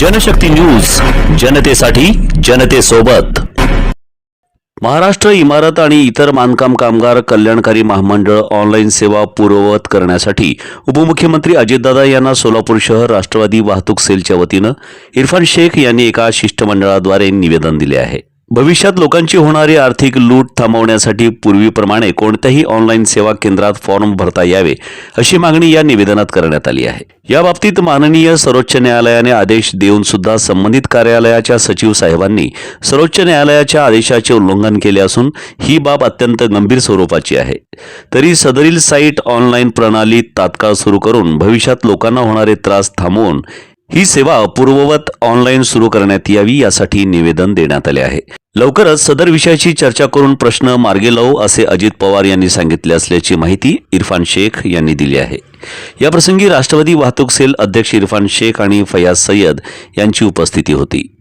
Janshakti news जनतेसाठी जनतेसोबत. महाराष्ट्र इमारत आणि इतर बांधकाम कामगार कल्याणकारी महामंडळ ऑनलाईन सेवा पूर्ववत करण्यासाठी उपमुख्यमंत्री अजितदादा यांना सोलापूर शहर राष्ट्रवादी वाहतूक सेलच्या वतीनं इरफान शेख यांनी एका शिष्टमंडळाद्वारे निवेदन दिले आहे. भविष्यात लोकांची होणारी आर्थिक लूट थांबवण्यासाठी पूर्वीप्रमाणे कोणत्याही ऑनलाईन सेवा केंद्रात फॉर्म भरता यावे अशी मागणी या निवेदनात करण्यात आली आहे. या बाबतीत माननीय सर्वोच्च न्यायालयाने आदेश देऊन सुद्धा संबंधित कार्यालयाच्या सचिव साहेबांनी सर्वोच्च न्यायालयाच्या आदेशाचे उल्लंघन केले असून ही बाब अत्यंत गंभीर स्वरूपाची आहे. तरी सदरील साईट ऑनलाईन प्रणाली तात्काळ सुरू करून भविष्यात लोकांना होणारे त्रास थांबवून ही सेवा पूर्ववत ऑनलाईन सुरू करण्यात यावी यासाठी निवेदन देण्यात आले आहे. लवकरच सदर विषयाची चर्चा करून प्रश्न मार्गे लावू असे अजित पवार यांनी सांगितले असल्याची माहिती इरफान शेख यांनी दिली आहे. याप्रसंगी राष्ट्रवादी वाहतूक सेल अध्यक्ष इरफान शेख आणि फयाज सय्यद यांची उपस्थिती होती.